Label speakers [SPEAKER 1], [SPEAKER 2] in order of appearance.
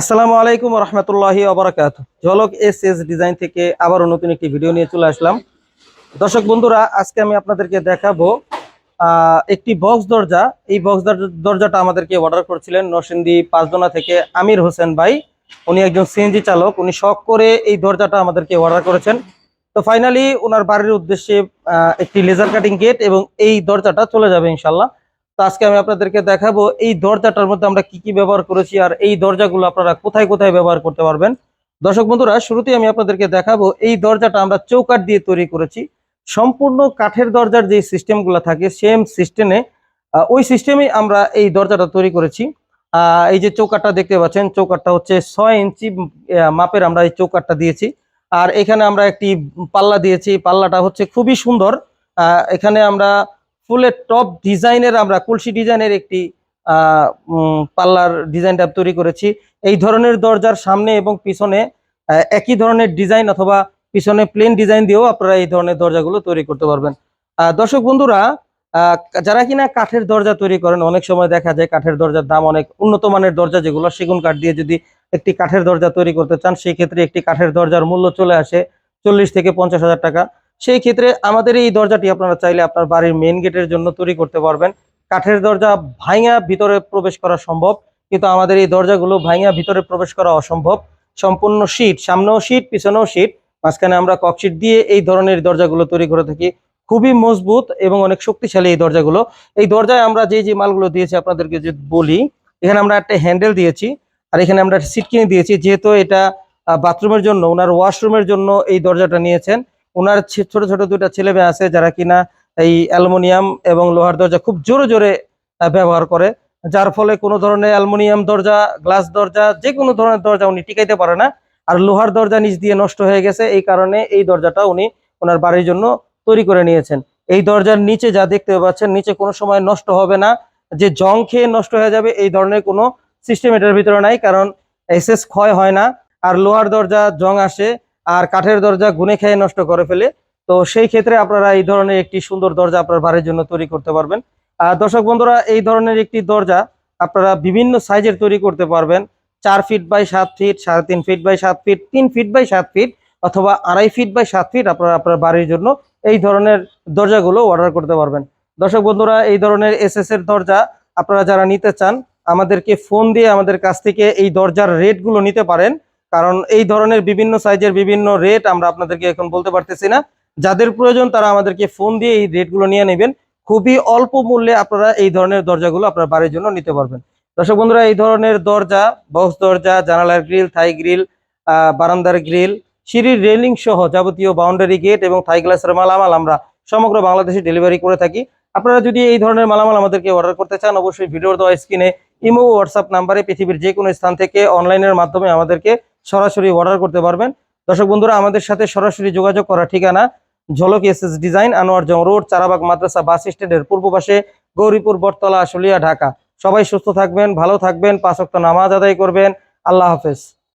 [SPEAKER 1] আসসালামু আলাইকুম রহমতুল্লাহি অবরাকাত ঝলক এস এস ডিজাইন থেকে আবারও নতুন একটি ভিডিও নিয়ে চলে আসলাম। দর্শক বন্ধুরা, আজকে আমি আপনাদেরকে দেখাবো একটি বক্স দরজা। এই বক্স দরজাটা আমাদেরকে অর্ডার করেছিলেন নরসিংদী পাঁচদোনা থেকে আমির হোসেন ভাই। উনি একজন সিএনজি চালক। উনি শখ করে এই দরজাটা আমাদেরকে অর্ডার করেছেন। তো ফাইনালি ওনার বাড়ির উদ্দেশ্যে একটি লেজার কাটিং গেট এবং এই দরজাটা চলে যাবে ইনশাল্লাহ তো আজকে আমি আপনাদেরকে দেখাবো এই দরজাটার মধ্যে আমরা কি কি ব্যবহার করেছি আর এই দরজাগুলো আপনারা কোথায় কোথায় ব্যবহার করতে পারবেন। দর্শক বন্ধুরা, শুরুতেই আমি আপনাদেরকে দেখাবো এই দরজাটা আমরা চৌকাঠ দিয়ে তৈরি করেছি। সম্পূর্ণ কাঠের দরজার যে সিস্টেমগুলো থাকে, সেম সিস্টেমে ওই সিস্টেমে আমরা এই দরজাটা তৈরি করেছি। এই যে চৌকাঠটা দেখতে পাচ্ছেন, চৌকাঠটা হচ্ছে ছয় ইঞ্চি মাপের আমরা এই চৌকাঠটা দিয়েছি। আর এখানে আমরা একটি পাল্লা দিয়েছি। পাল্লাটা হচ্ছে খুবই সুন্দর। এখানে আমরা ফুলের টপ ডিজাইনের আমরা কলসি ডিজাইনের একটি পাল্লার ডিজাইনটা তৈরি করেছি। এই ধরনের দরজার সামনে এবং পিছনে একই ধরনের ডিজাইন অথবা পিছনে প্লেন ডিজাইন দিয়েও আপনারা এই ধরনের দরজাগুলো তৈরি করতে পারবেন। দর্শক বন্ধুরা যারা কিনা কাঠের দরজা তৈরি করেন, অনেক সময় দেখা যায় কাঠের দরজার দাম অনেক উন্নত মানের দরজা যেগুলো সেগুন কাঠ দিয়ে যদি একটি কাঠের দরজা তৈরি করতে চান, সেই ক্ষেত্রে একটি কাঠের দরজার মূল্য চলে আসে চল্লিশ থেকে পঞ্চাশ হাজার টাকা। সেই ক্ষেত্রে আমাদের এই দরজাটি আপনারা চাইলে আপনার বাড়ির মেন গেটের জন্য তৈরি করতে পারবেন। কাঠের দরজা ভাঙা ভিতরে প্রবেশ করা সম্ভব, কিন্তু আমাদের এই দরজাগুলো ভাঙা ভিতরে প্রবেশ করা অসম্ভব। সম্পূর্ণ শীট সামনেও শীট পিছনেও শীট মাঝখানে আমরা ককশিট দিয়ে এই ধরনের দরজাগুলো তৈরি করে থাকি। খুবই মজবুত এবং অনেক শক্তিশালী এই দরজাগুলো। এই দরজায় আমরা যে যে মালগুলো দিয়েছি আপনাদেরকে যদি বলি, এখানে আমরা একটা হ্যান্ডেল দিয়েছি আর এখানে আমরা একটা সিট কিনে দিয়েছি। যেহেতু এটা বাথরুমের জন্য ওনার ওয়াশরুমের জন্য এই দরজাটা নিয়েছেন। ওনার ছোট ছোট দুটা ছেলে মেয়ে আছে যারা কিনা এই অ্যালুমিনিয়াম এবং লোহার দরজা খুব জোরে জোরে ব্যবহার করে। যার ফলে কোনো ধরনের অ্যালুমিনিয়াম দরজা, গ্লাস দরজা, যে কোনো ধরনের দরজা উনি টিকাইতে পারে না। আর লোহার দরজা নিচ দিয়ে নষ্ট হয়ে গেছে, এই কারণে এই দরজাটা উনি ওনার বাড়ির জন্য তৈরি করে নিয়েছেন। এই দরজার নিচে যা দেখতে পাচ্ছেন, নিচে কোনো সময় নষ্ট হবে না। যে জং খেয়ে নষ্ট হয়ে যাবে, এই ধরনের কোনো সিস্টেম এটার ভিতরে নাই, কারণ এসএস ক্ষয় হয় না। আর লোহার দরজা, জং আসে আর কাঠের দরজা গুনে খেয়ে নষ্ট করে ফেলে। তো সেই ক্ষেত্রে আপনারা এই ধরনের একটি সুন্দর দরজা আপনার বাড়ির জন্য তৈরি করতে পারবেন। আর দর্শক বন্ধুরা, এই ধরনের একটি দরজা আপনারা বিভিন্ন সাইজের তৈরি করতে পারবেন। চার ফিট বাই সাত ফিট, সাড়ে তিন ফিট বাই সাত ফিট, তিন ফিট বাই সাত ফিট অথবা আড়াই ফিট বাই সাত ফিট আপনারা আপনার বাড়ির জন্য এই ধরনের দরজাগুলো অর্ডার করতে পারবেন। দর্শক বন্ধুরা, এই ধরনের এস এর দরজা আপনারা যারা নিতে চান, আমাদেরকে ফোন দিয়ে আমাদের কাছ থেকে এই দরজার রেটগুলো নিতে পারেন। কারণ এই ধরনের বিভিন্ন সাইজের বিভিন্ন রেট আমরা আপনাদেরকে এখন বলতে পারতেছি না। যাদের প্রয়োজন তারা আমাদেরকে ফোন দিয়ে এই রেটগুলো নিয়ে নেবেন। খুবই অল্প মূল্যে আপনারা এই ধরনের দরজাগুলো আপনার বাড়ির জন্য নিতে পারবেন। দর্শক বন্ধুরা, এই ধরনের দরজা বক্স দরজা, জানালার গ্রিল থাই গ্রিল বারান্দার গ্রিল সিঁড়ির রেলিং সহ যাবতীয় বাউন্ডারি গেট এবং থাই গ্লাসের মালামাল আমরা সমগ্র বাংলাদেশে ডেলিভারি করে থাকি। আপনারা যদি এই ধরনের মালামাল আমাদেরকে অর্ডার করতে চান, অবশ্যই ভিডিওর দেওয়া স্ক্রিনে ইমো হোয়াটসঅ্যাপ নাম্বারে পৃথিবীর যে কোনো স্থান থেকে অনলাইনের মাধ্যমে আমাদেরকে সরাসরি অর্ডার করতে পারবেন। দর্শক বন্ধুরা, আমাদের সাথে সরাসরি যোগাযোগ করা ঠিকানা Jhalak S S design, Anwar Jang road, Charabag Madrasa bus স্ট্যান্ডের পূর্ব পাশে, গৌরীপুর, বটতলা, আশুলিয়া, ঢাকা। সবাই সুস্থ থাকবেন, ভালো থাকবেন পাঁচক্ত নামাজ আদায় করবেন। আল্লাহ হাফেজ।